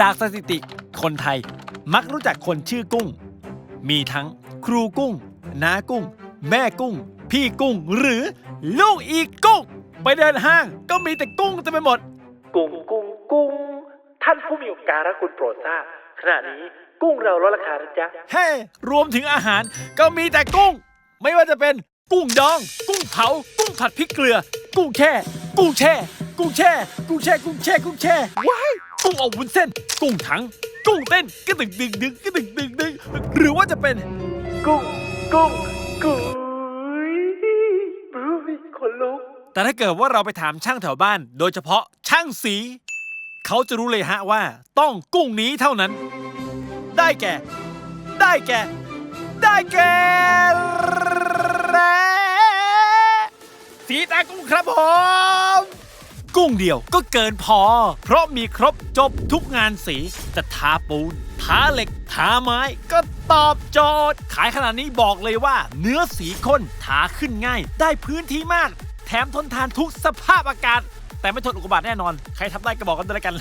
จากสถิติคนไทยมักรู้จักคนชื่อกุ้ง มีทั้งครูกุ้งน้ากุ้ง แม่กุ้ง พี่กุ้งหรือลูกอีกกุ้ง ไปเดินห้างก็มีแต่กุ้งเต็มไปหมด กุ้งกุ้งกุ้งท่านผู้มีอุปการะคุณโปรดทราบขณะนี้กุ้งเราลดราคานะจ๊ะเฮ้รวมถึงอาหารก็มีแต่กุ้ง ไม่ว่าจะเป็นกุ้งดอง กุ้งเผา กุ้งผัดพริกเกลือ กุ้งแช่ กุ้งแช่ กุ้งแช่ กุ้งแช่ กุ้งแช่ กุ้งแช่ว้าย กุ้งอบวุ้นเส้น กุ้งถัง กุ้งเต้นกระดึงดึงดึงกระดึงดึงดึงหรือว่าจะเป็น กุ้งกุ้งกุ้งบรูยขนลุกแต่ถ้าเกิดว่าเราไปถามช่างแถวบ้าน โดยเฉพาะช่างสี เขาจะรู้เลยฮะว่า ต้องกุ้งนี้เท่านั้น ได้แก่ ได้แก่ ได้แก่สีตากุ้งครับผม กุ้งเดียวก็เกินพอ เพราะมีครบจบทุกงานสีจะทาปูนทาเหล็กทาไม้ก็ตอบโจทย์ ขายขนาดนี้บอกเลยว่า เนื้อสีข้นทาขึ้นง่าย ได้พื้นที่มาก แถมทนทานทุกสภาพอากาศ แต่ไม่ทนอุกกาบาตแน่นอน ใครทำได้ก็บอกกันด้วยกัน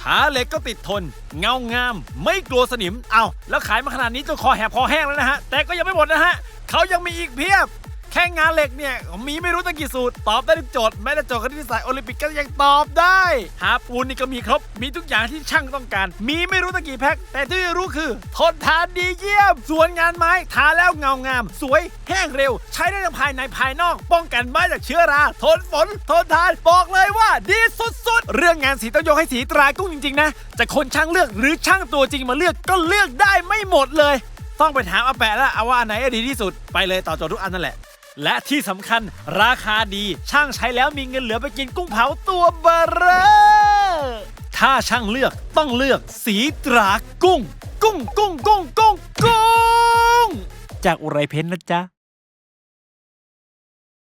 ทาเหล็กก็ติดทน เงางาม ไม่กลัวสนิม เอาแล้วขายมาขนาดนี้จนคอแหบคอแห้งแล้วนะฮะ แต่ก็ยังไม่หมดนะฮะ เขายังมีอีกเพียบ แค่งานเหล็กเนี่ยมีไม่รู้ตั้งกี่สูตร ตอบได้ทุกโจทย์แม้แต่โจทย์คณิตศาสตร์โอลิมปิกก็ยังตอบได้หาปูนนี่ก็มีครบ มีทุกอย่างที่ช่างต้องการ มีไม่รู้ตั้งกี่แพ็คแต่ที่รู้คือ ทนทานดีเยี่ยม ส่วนงานไม้ทาแล้วเงางาม สวยแห้งเร็ว ใช้ได้ทั้งภายในภายนอก ป้องกันไม้จากเชื้อรา ทนฝน ทนทานบอกเลยว่าดีสุดๆ เรื่องงานสีต้องยกให้สีตรากุ้งจริงๆนะจะคนช่างเลือกหรือช่างตัวจริงมาเลือกก็เลือกได้ไม่หมดเลย ต้องไปถามอาแปะแล้วเอาว่าอันไหนดีที่สุดไปเลยต่อโจทย์ทุกอันนั่นแหละ และที่สำคัญราคาดีช่างใช้แล้วมีเงินเหลือไปกินกุ้งเผาตัวเบอร์เรอถ้าช่างเลือกต้องเลือกสีตรากุ้ง กุ้งกุ้งกุ้งกุ้งกุ้งจากอุไรเพ้นนะจ๊ะ